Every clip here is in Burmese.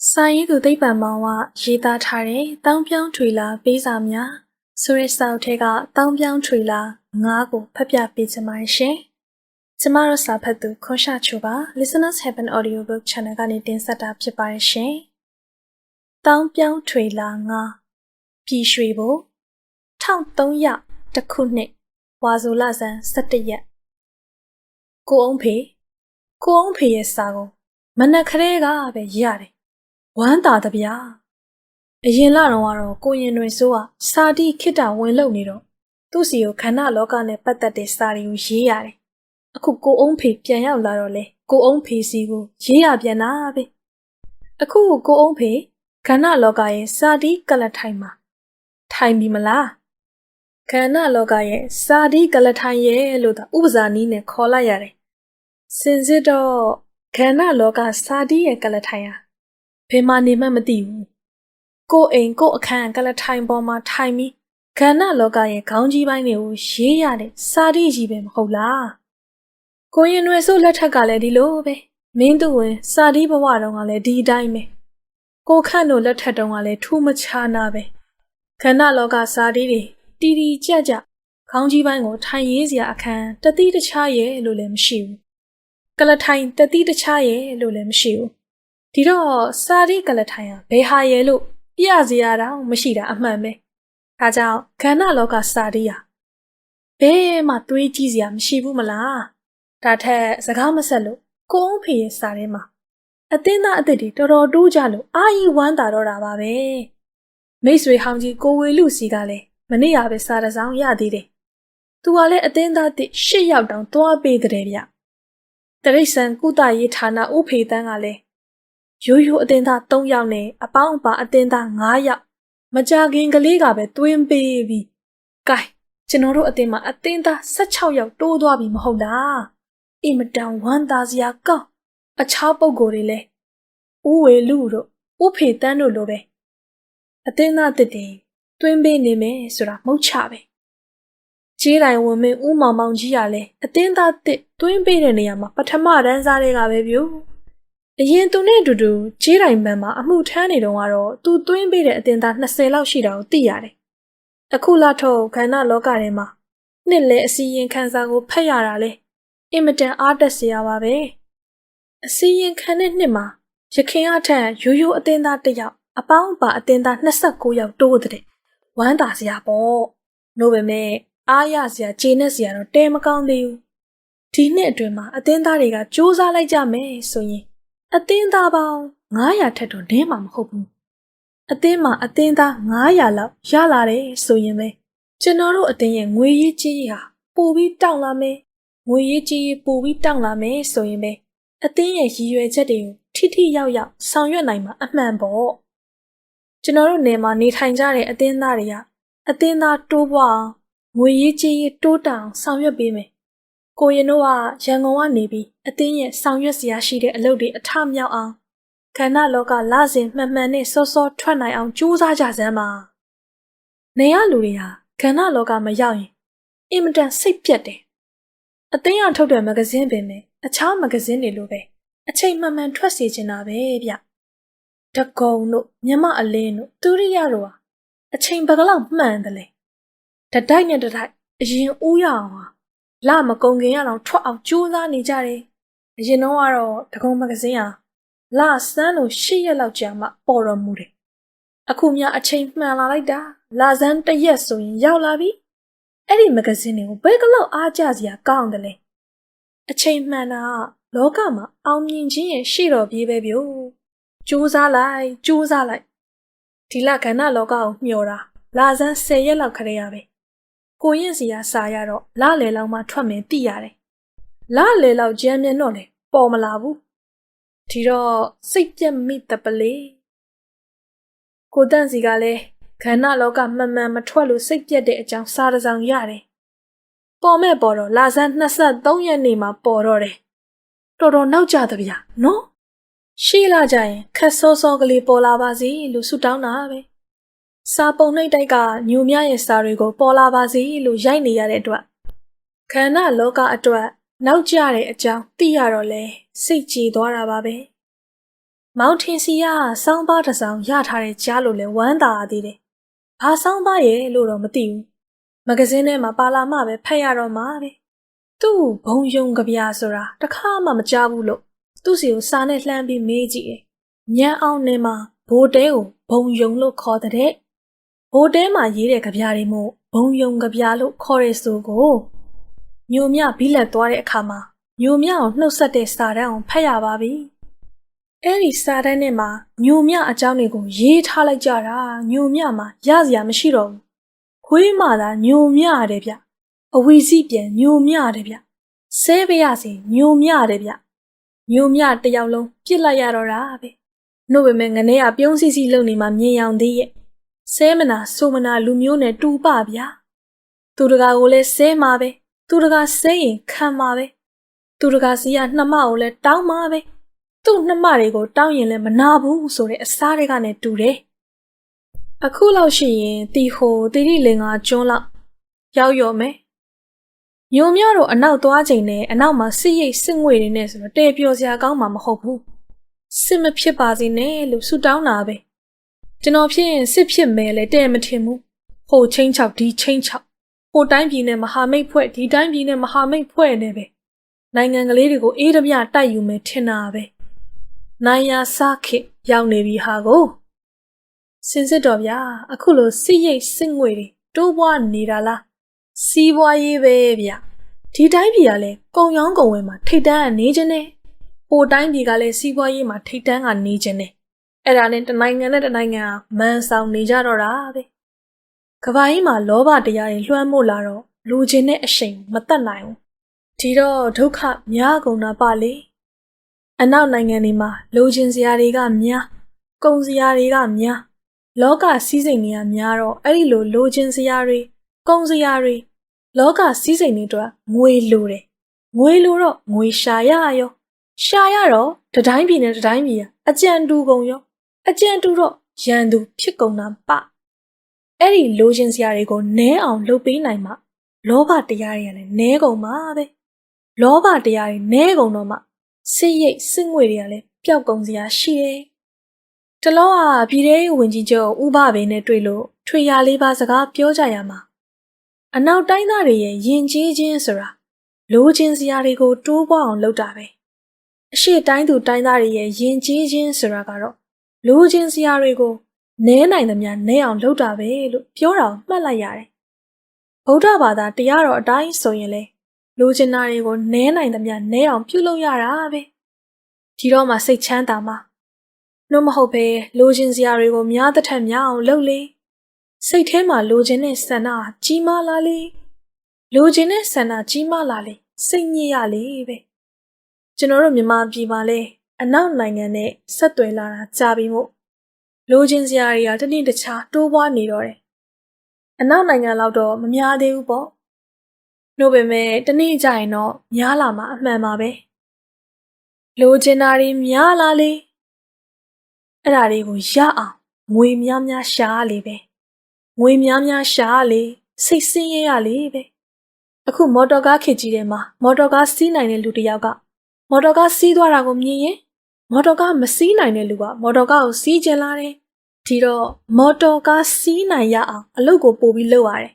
။စာရေးသူသိပ္ပံမောင်ကရေးသားထားတဲ့တောင်းပြောင်းထွေလာပေးစာများဆိုတဲ့စာအုပ်ထဲကတောင်းပြောင်းထွေလာ9ကိုဖတ်ပြပေးချင်ပါတယ်ရှင်။ကျမတို့စာဖတ်သူခွန်ရှာချိုပါ Listeners Heaven Audiobook Channel ကနေတင်ဆက်တာဖြစ်ပါတယ်ရှင်။တောင်းပြောင်းထွေလာ9ပြည်ရွှေဘို1300တခုနှစ်ဝါဆိုလဆန်း17ရက်ကိုအောင်ဖေကိုအောင်ဖေရဲ့စာကိုမနက်ခရဲကပဲရတယ် ဝမ်းသာတဗျာအရင်လတော့ကတော့ကိုရင်တွေဆိုးကစာတီခိတ္တဝင်လုံနေတော့သူ့စီကိုခန္ဓာလောကနဲ့ပတ်သက်တဲ့စာတွေကိုရေးရတယ်အခုကိုအောင်ဖေပြန်ရောက်လာတော့လေကိုအောင်ဖေစီကိုရေးရပြန်တာပဲအခုကိုအောင်ဖေခန္ဓာလောကရဲ့စာတီကလထိုင်မှာထိုင်ပြီမလားခန္ဓာလောကရဲ့စာတီကလထိုင်ရဲ့လို့သာဥပဇာနီးနဲ့ခေါ်လိုက်ရတယ်စင်စစ်တော့ခန္ဓာလောကစာတီရဲ့ကလထိုင်ဟာ ဘယ်မှနေမှမသိဘူးကိုယ်အိမ်ကိုယ်အခန်းကလထိုင်ပေါ်မှာထိုင်ပြီးခန္ဓာလောကရဲ့ခေါင်းကြီးပိုင်းတွေကိုရေးရတဲ့စာတီကြီးပဲမဟုတ်လားကိုရင်တွေဆိုလက်ထက်ကလည်းဒီလိုပဲမင်းတို့ဝင် စာတီဘဝတုန်းကလည်းဒီအတိုင်းပဲကိုခန့်တို့လက်ထက်တုန်းကလည်းထူးမခြားနာပဲခန္ဓာလောကစာတီတွေတီတီကြကြခေါင်းကြီးပိုင်းကိုထိုင်ရေးစရာအခန်းတတိတခြားရဲ့လို့လည်းမရှိဘူးကလထိုင်တတိတခြားရဲ့လို့လည်းမရှိဘူး ဒီတော့စာရီကလထိုင်ဟာဘယ်ဟာရဲ့လို့ပြစရာတောင်မရှိတာအမှန်ပဲဒါကြောင့်ခန္ဓာလောကစာရီဟာဘယ်မှတွေးကြည့်စရာမရှိဘူးမလားဒါထက်စကားမဆက်လို့ကိုအောင်ဖေရဲ့စာထဲမှာအသင်းသားအစ်စ်တွေတော်တော်တိုးကြလို့အာကြီးဝမ်းသာတော့တာပါပဲမိတ်ဆွေဟောင်းကြီးကိုဝေလူစီကလည်းမနေ့ကပဲစာတစ်စောင်းရသေးတယ်သူကလည်းအသင်းသားတစ်၈ယောက်တောင်သွားပေးတဲ့ဗျတရိษံကုသရေးဌာနဥဖေတန်းကလည်း ရိုးရိုးအတင်းသား3ယောက်နဲ့အပေါင်းအပါအတင်းသား9ယောက်မကြခင်ကလေးကပဲတွင်းပေးပြီးကဲကျွန်တော်တို့အတင်းမှာအတင်းသား16ယောက်တိုးသွားပြီမဟုတ်လားအင်မတန်ဝမ်းသာစရာကောင်းအခြားပုံကိုယ်တွေလည်းဥဝေလူတို့ဥဖေတန်းတို့လိုပဲအတင်းသားတစ်တင်တွင်းပေးနေမယ်ဆိုတာမဟုတ်ချပဲကျေးတိုင်ဝင်မင်းဥမောင်မောင်ကြီးကလည်းအတင်းသားတစ်တွင်းပေးတဲ့နေရာမှာပထမတန်းစားတွေကပဲပြူ အရင်သူနဲ့အတူတူကျေးတိုင်ပန်းမှာအမှုထမ်းနေတော့ကတော့သူသွင်းပေးတဲ့အတင်းသား20လောက်ရှိတာကိုသိရတယ်။အခုလာထုတ်ခန္ဓာလောကထဲမှာနှစ်လဲအစီရင်ခံစာကိုဖတ်ရတာလေအင်မတန်အားတက်စရာပါပဲ။အစီရင်ခံတဲ့နှစ်မှာရခင်အထက်ရိုးရိုးအတင်းသားတစ်ယောက်အပေါင်းပါအတင်းသား29ယောက်တိုးတဲ့ဝမ်းသာစရာပေါ့။နို့ပေမဲ့အားရစရာခြေနဲ့စရာတော့တဲမကောင်းသေးဘူး။ဒီနှစ်အတွင်းမှာအတင်းသားတွေကစူးစမ်းလိုက်ကြမယ်ဆိုရင် အသင်းသားပေါင်း900ထက်တော့နည်းမှာမဟုတ်ဘူးအသင်းမှာအသင်းသား900လောက်ရလာတယ်ဆိုရင်ပဲကျွန်တော်တို့အသင်းရဲ့ငွေရေးကြေးရေးဟာပိုပြီးတောင်းလာမယ်ငွေရေးကြေးရေးပိုပြီးတောင်းလာမယ်ဆိုရင်ပဲအသင်းရဲ့ရည်ရွယ်ချက်တွေကိုထိထိရောက်ရောက်ဆောင်ရွက်နိုင်မှာအမှန်ပေါ့ကျွန်တော်တို့နေမှာနေထိုင်ကြတဲ့အသင်းသားတွေကအသင်းသားတိုးပွားအောင်ငွေရေးကြေးရေးတိုးတောင်ဆောင်ရွက်ပေးမယ်ကိုရင်တို့ကရန်ကုန်ကနေပြီး အတင်းရဲ့ဆောင်ရွက်စရာရှိတဲ့အလုပ်တွေအထမြောက်အောင်ခန္ဓာလောကလစဉ်မှန်မှန်နဲ့စောစောထွက်နိုင်အောင်ကြိုးစားကြစမ်းပါနေရလူတွေဟာခန္ဓာလောကမရောက်ရင်အင်မတန်စိတ်ပြတ်တယ်အတင်းရထုတ်တဲ့မဂဇင်းပင်ပဲအခြားမဂဇင်းတွေလိုပဲအချိန်မှန်မှန်ထွက်စေချင်တာပဲဗျတကုံတို့မြမအလင်းတို့သူရိယတို့ဟာအချိန်ဘယ်လောက်မှန်တယ်လဲတတိုက်နဲ့တတိုက်အရင်ဦးရအောင်ဟာလမကုံခင်ရအောင်ထွက်အောင်ကြိုးစားနေကြတယ်။ အရင်တော့ကတော့တကုံမဂဇင်းဟာလစမ်းလို့၈ရက်လောက်ကြာမှပေါ်တော်မူတယ်။အခုမှအချိန်မှန်လာလိုက်တာလစမ်းတစ်ရက်ဆိုရင်ရောက်လာပြီ။အဲ့ဒီမဂဇင်းတွေကိုဘယ်ကလောက်အားကြစရာကောင်းတယ်လဲ။အချိန်မှန်တာလောကမှာအောင်မြင်ခြင်းရဲ့ရှေ့တော်ပြေးပဲပြို့။ကြိုးစားလိုက်ကြိုးစားလိုက်ဒီလကဏ္ဍလောကကိုမျှော်တာလာစမ်း10ရက်လောက်ခရေရပဲကိုရင်စီကစာရတော့လလေလောက်မှထွက်မယ်သိရတယ်။လလေလောက်ကြမ်းမြင်တော့လေ ပေါ်မလာဘူး။ဒီတော့စိတ်ပြက်မိတပလေး။ကိုတန့်စီကလည်းခန္ဓာလောကမှန်မှန်မထွက်လို့စိတ်ပြက်တဲ့အကြောင်းစာတစ်စောင်ရတယ်။ပေါ်မဲ့ပေါ်တော့လာဆန်း23ရက်နေမှာပေါ်တော့တယ်။တော်တော်နောက်ကျသဗျာနော်။ရှိလာကြရင်ခက်စောစောကလေးပေါ်လာပါစေလို့ဆုတောင်းတာပဲစာပုံနှိပ်တိုက်ကညိုမြရဲ့စာတွေကိုပေါ်လာပါစေလို့ရိုက်နေရတဲ့အတွက်ခန္ဓာလောကအတွက် နောက်ကျတဲ့အကြောင်းသိရတော့လဲစိတ်ကြည်သွားတာပါပဲမောင်ထင်စီကစောင်းပါတစ်စောင်းရထားတဲ့ကြားလို့လဲဝမ်းသာရသေးတယ်။ဘာစောင်းပါရဲ့လို့တော့မသိဘူး။မဂဇင်းထဲမှာပါလာမှပဲဖတ်ရတော့မှာပဲ။သူ့ဘုံယုံကြပြဆိုတာတစ်ခါမှမကြားဘူးလို့သူ့စီကိုစာနဲ့လှမ်းပြီးမေးကြည့်တယ်။ညံအောင်နဲ့မှာဘိုးတဲကိုဘုံယုံလို့ခေါ်တဲ့ဘိုးတဲမှာရေးတဲ့ကြပြတွေမို့ဘုံယုံကြပြလို့ခေါ်ရဲဆိုကို ညိုမြဘီလက်သွားတဲ့အခါမှာညိုမြကိုနှုတ်ဆက်တဲ့စာတန်းကိုဖတ်ရပါပြီ။အဲ့ဒီစာတန်းထဲမှာညိုမြအကြောင်းတွေကိုရေးထားလိုက်ကြတာညိုမြမှာရစရာမရှိတော့ဘူး။ခွေးမှသာညိုမြရတယ်ဗျ။အဝီစီပြန်ညိုမြရတယ်ဗျ။ဆဲပရစီညိုမြရတယ်ဗျ။ညိုမြတစ်ယောက်လုံးပြစ်လိုက်ရတော့တာပဲ။နှုတ်ပေမဲ့ငနေကပြုံးစီစီလုံနေမှမြင်ရောင်သေးရဲ့။ဆဲမနာဆိုမနာလူမျိုးနဲ့တူပဗျာ။သူတကာကိုလည်းဆဲမှာပဲ။ သူတကာဆဲရင်ခံမှာပဲ။သူတကာစီကနှမကိုလည်းတောင်းမှာပဲ။သူ့နှမတွေကိုတောင်းရင်လည်းမနာဘူးဆိုတဲ့အစားတွေကနဲ့တူတယ်။အခုလောက်ရှိရင်တီဟိုတီရီလင်ကကျွန်းလောက်ရောက်ရော်မယ်။ညိုမြတို့အနောက်သွားချိန်နဲ့အနောက်မှာစစ်ရိတ်စစ်ငွေတွေနဲ့ဆိုတော့တဲပြောစရာကောင်းမှာမဟုတ်ဘူး။စစ်မဖြစ်ပါစေနဲ့လို့ဆုတောင်းတာပဲ။ကျွန်တော်ဖြစ်ရင်စစ်ဖြစ်မယ်လေတဲ့မထင်ဘူး။ဟိုချင်းချောက်ဒီချင်းချောက် ဟိုတိုင်းပြည်နဲ့မဟာမိတ်ဖွဲ့ဒီတိုင်းပြည်နဲ့မဟာမိတ်ဖွဲ့နေပဲ။နိုင်ငံကလေးတွေကိုအေးဒမြတိုက်ယူမယ်ထင်တာပဲ။နိုင်ယာစားခေတ်ရောက်နေပြီဟာကိုစင်စစ်တော်ဗျာအခုလိုစစ်ရိတ်စစ်ငွေတွေတိုးပွားနေတာလားစီးပွားရေးပဲဗျဒီတိုင်းပြည်ကလည်းကုံရောင်းကုံဝယ်မှာထိတ်တန်းကနေခြင်းနဲ့ဟိုတိုင်းပြည်ကလည်းစီးပွားရေးမှာထိတ်တန်းကနေခြင်းနဲ့အဲ့ဒါနဲ့တနိုင်ငံနဲ့တနိုင်ငံကမန်ဆောင်နေကြတော့တာပဲ ကဘာကြီးမှာလောဘတရားတွေလွှမ်းမိုးလာတော့လူချင်းနဲ့အရှိန်မတက်နိုင်ဘူးဒီတော့ဒုက္ခများကုန်တာပါလေအနောက်နိုင်ငံတွေမှာလူချင်းစရာတွေကများကုံစရာတွေကများလောကစည်းစိမ်တွေကများတော့အဲ့ဒီလိုလိုချင်စရာတွေကုံစရာတွေလောကစည်းစိမ်တွေအတွက်ငွေလိုတယ်ငွေလိုတော့ငွေရှာရရောရှာရတော့တတိုင်းပြည်နဲ့တတိုင်းပြည်ကအကြံတူကုန်ရောအကြံတူတော့ရန်သူဖြစ်ကုန်တာပ အဲ့ဒီလိုချင်စရာတွေကိုနဲအောင်လုပ်ပေးနိုင်မှလောဘတရားတွေကလည်းနဲကုန်မှာပဲလောဘတရားတွေနဲကုန်တော့မှစစ်ရိတ်စစ်ငွေတွေကလည်းပျောက်ကုန်စရာရှိတယ်တလောကပြည်ထဲရေးဝန်ကြီးချုပ်ဥပဘေးနဲ့တွေ့လို့ထွေရလေးပါစကားပြောကြရမှာအနောက်တိုင်းသားတွေရဲ့ယဉ်ကျေးခြင်းဆိုတာလိုချင်စရာတွေကိုတိုးပွားအောင်လုပ်တာပဲအရှိတိုင်းသူတိုင်းသားတွေရဲ့ယဉ်ကျေးခြင်းဆိုတာကတော့လိုချင်စရာတွေကို နဲနိုင်သမျှနဲအောင်လုပ်တာပဲလို့ပြောတာမှတ်လိုက်ရတယ်ဗုဒ္ဓဘာသာတရားတော်အတိုင်းဆိုရင်လေလိုချင်တာတွေကိုနဲနိုင်သမျှနဲအောင်ပြုလုပ်ရတာပဲဒီတော့မှစိတ်ချမ်းသာမှာနှုတ်မဟုတ်ပဲလိုချင်စရာတွေကိုများတစ်ထက်များအောင်လုပ်လေစိတ်ထဲမှာလိုချင်တဲ့ဆန္ဒကြီးမားလာလေလိုချင်တဲ့ဆန္ဒကြီးမားလာလေစိတ်ညစ်ရလေပဲကျွန်တော်တို့မြန်မာပြည်မှာလဲအနောက်နိုင်ငံနဲ့ဆက်သွယ်လာတာကြာပြီမို့ လိုချင်စရာတွေကတနေ့တခြားတိုးပွားနေတော့တယ်အနောက်နိုင်ငံလောက်တော့မများသေးဘူးပေါ့နှုတ်ပေမဲ့တနေ့ကျရင်တော့များလာမှာအမှန်ပါပဲလိုချင်တာတွေများလာလေအဲ့ဒါတွေကိုရအောင်ငွေများများရှာရလေပဲငွေများများရှာရလေစိတ်ဆင်းရဲရလေပဲအခုမော်တော်ကားခေတ်ကြီးထဲမှာမော်တော်ကားစီးနိုင်တဲ့လူတစ်ယောက်ကမော်တော်ကားစီးသွားတာကိုမြင်ရင်မော်တော်ကားမစီးနိုင်တဲ့လူကမော်တော်ကားကိုစီးကျင်လာတယ် ဒီတော့မော်တော်ကားစီးနိုင်ရအောင်အလုပ်ကိုပို့ပြီးလုပ်ရတယ်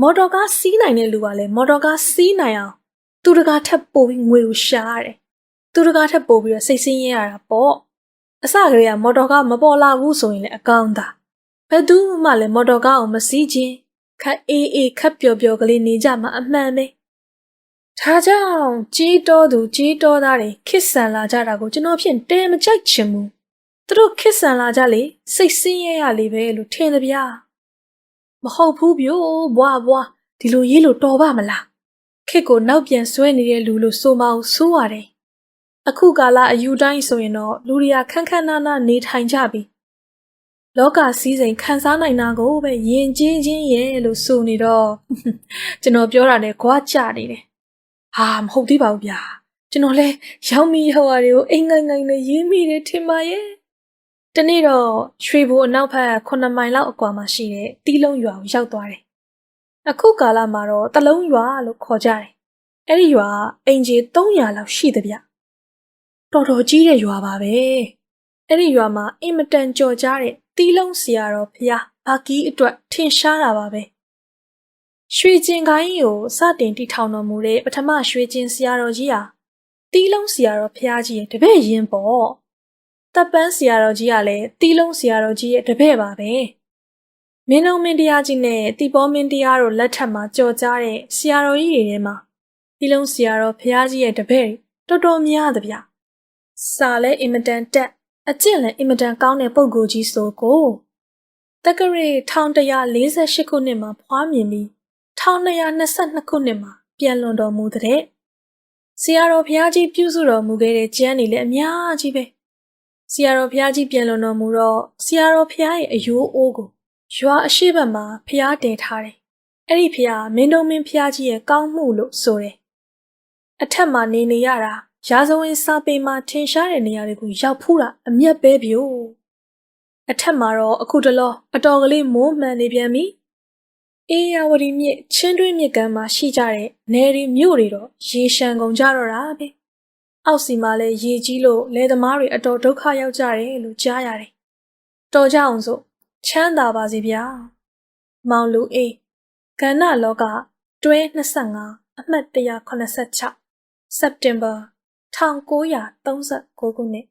မော်တော်ကားစီးနိုင်တဲ့လူကလည်းမော်တော်ကားစီးနိုင်အောင်သူတကာထက်ပို့ပြီးငွေကိုရှာရတယ်သူတကာထက်ပို့ပြီးတော့စိတ်ဆင်းရဲရတာပေါ့အစကတည်းကမော်တော်ကားမပေါ်လာဘူးဆိုရင်လည်းအကောင်းသာဘယ်သူမှလည်းမော်တော်ကားကိုမစီးခြင်းခက်အေးအေးခက်ပျော်ပျော်ကလေးနေကြမှာအမှန်ပဲဒါကြောင့်ကြီးတော်သူကြီးတော်သားတွေခစ်ဆန်လာကြတာကိုကျွန်တော်ဖြင့်တဲမကြိုက်ချင်ဘူး သူတို့ခစ်ဆန်လာကြလေစိတ်ဆင်းရဲရလေပဲလို့ထင်တယ်ဗျာမဟုတ်ဘူးဗျို့ဘွားဘွားဒီလိုရေးလို့တော်ပါမလားခစ်ကိုနောက်ပြန်ဆွဲနေတဲ့လူလို့ဆိုမအောင်ဆိုးရတယ်အခုကာလအယူတိုင်းဆိုရင်တော့လူတွေကခန်းခန်းနားနားနေထိုင်ကြပြီလောကစည်းစိမ်ခန်းစားနိုင်တာကိုပဲယဉ်ကျေးခြင်းရဲ့လို့ဆိုနေတော့ကျွန်တော်ပြောတာနဲ့ကြွားကြနေတယ်ဟာမဟုတ်သေးပါဘူးဗျာကျွန်တော်လဲရောက်မိရောက်ရတွေကိုအိမ်ငိုင်ငိုင်နဲ့ရင်းမိတယ်ထင်ပါရဲ့ တနေ့တော့ရွှေဘိုအနောက်ဘက်9မိုင်လောက်အကွာမှာရှိတဲ့တီးလုံးရွာကိုရောက်သွားတယ်အခုကာလမှာတော့တလုံးရွာလို့ခေါ်ကြတယ်အဲ့ဒီရွာအင်ဂျီ300လောက်ရှိတယ်ဗျတော်တော်ကြီးတဲ့ရွာပါပဲအဲ့ဒီရွာမှာအင်မတန်ကြော်ကြားတဲ့တီးလုံးဆရာတော်ဖျားဘာကီးအတွက်ထင်ရှားတာပါပဲရွှေကျင်ခိုင်းကိုစတင်တည်ထောင်တော်မူတဲ့ပထမရွှေကျင်ဆရာတော်ကြီးဟာတီးလုံးဆရာတော်ဖျားကြီးရဲ့တပည့်ရင်ပေါ့ တပ်ပန်းဆရာတော်ကြီးကလည်းတီးလုံးဆရာတော်ကြီးရဲ့တပည့်ပါပဲမင်းလုံးမင်းတရားကြီးနဲ့တီပေါ်မင်းတရားတို့လက်ထက်မှာကြော်ကြားတဲ့ဆရာတော်ကြီးတွေထဲမှာတီးလုံးဆရာတော်ဖျားကြီးရဲ့တပည့်တော်တော်များသဗျစာလဲအင်မတန်တက်အကျင့်လည်းအင်မတန်ကောင်းတဲ့ပုံကိုယ်ကြီးဆိုကိုတက္ကရာ1148ခုနှစ်မှာဖွားမြင်ပြီး1222ခုနှစ်မှာပြန်လွန်တော်မူတဲ့ဆရာတော်ဘုရားကြီးပြုစုတော်မူခဲ့တဲ့ကျမ်းတွေလည်းအများကြီးပဲ ဆရာတော်ဘုရားကြီးပြန်လွန်တော်မူတော့ဆရာတော်ဘုရားရဲ့အယိုးအိုးကိုရွာအရှိဘက်မှာဘုရားတည်ထားတယ်အဲ့ဒီဘုရားမင်းတော်မင်းဘုရားကြီးရဲ့ကောင်းမှုလို့ဆိုတယ်အထက်မှာနေနေရတာရာဇဝင်စာပေမှာထင်ရှားတဲ့နေရာတွေကိုရောက်ဖူးတာအမျက်ပဲပြို့အထက်မှာတော့အခုတလောအတော်ကလေးမိုးမှန်နေပြန်ပြီအေးရဝတီမြစ်ချင်းတွင်းမြစ်ကမ်းမှာရှိကြတဲ့နယ်ရီမြို့တွေတော့ရေရှမ်းကုန်ကြတော့တာပဲ အောက်စီမှာလည်းရေကြီးလို့လယ်သမားတွေအတော်ဒုက္ခရောက်ကြတယ်လို့ကြားရတယ်တော်ကြအောင်စို့ချမ်းသာပါစေဗျာမောင်လူအေးကဏ္ဍလောကတွဲ25အမှတ်186 September 1939ခုနှစ်